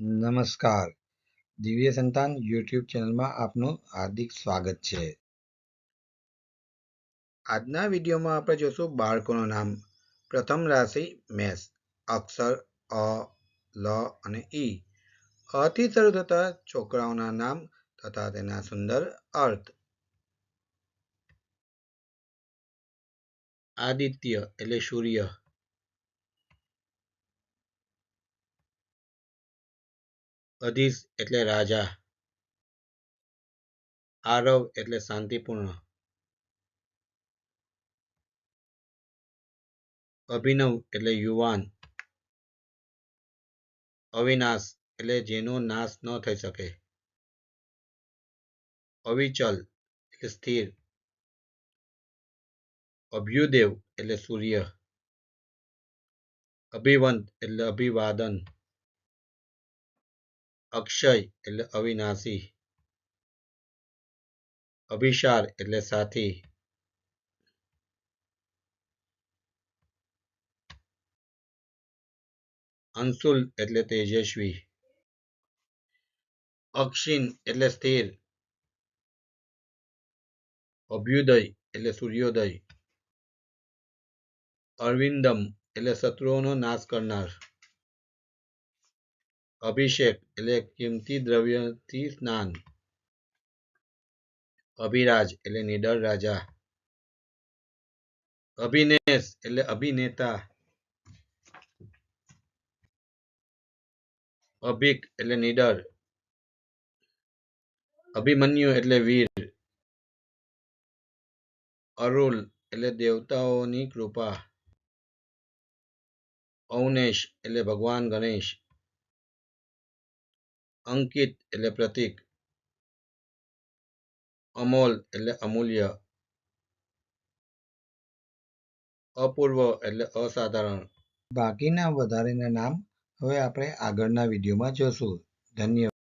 નમસ્કાર. દિવ્ય સંતાન યુટ્યુબ ચેનલમાં આપનું હાર્દિક સ્વાગત છે. આજના વિડીયોમાં આપણે જોશું બાળકોનું નામ. પ્રથમ રાશિ મેષ. અક્ષર, અ, લ અને ઈ અથી શરૂ થતા છોકરાઓના નામ તથા તેના સુંદર અર્થ. આદિત્ય એટલે સૂર્ય. અધીશ એટલે રાજા. આરવ એટલે શાંતિપૂર્ણ. અભિનવ એટલે યુવાન. અવિનાશ એટલે જેનો નાશ ન થઈ શકે. અવિચલ એટલે સ્થિર. અભ્યુદેવ એટલે સૂર્ય. અભિવંત એટલે અભિવાદન. અક્ષય એટલે અવિનાશી. અભિસાર એટલે સાથી. અંશુલ એટલે તેજસ્વી. અક્ષિન એટલે સ્થિર. અભ્યુદય એટલે સૂર્યોદય. અરવિંદમ એટલે શત્રુઓનો નાશ કરનાર. અભિષેક એટલે કિંમતી દ્રવ્યથી સ્નાન. અભિરાજ એટલે નિડર રાજા. અભિનેશ એટલે અભિનેતા. અભિક એટલે નિડર. અભિમન્યુ એટલે વીર. અરુલ એટલે દેવતાઓની કૃપા. અવનેશ એટલે ભગવાન ગણેશ. અંકિત એટલે પ્રતીક, અમોલ એટલે અમૂલ્ય, અપૂર્વ એટલે અસાધારણ. બાકીના વધારેના નામ હવે આપણે આગળના વિડીયોમાં જોશું. ધન્યવાદ.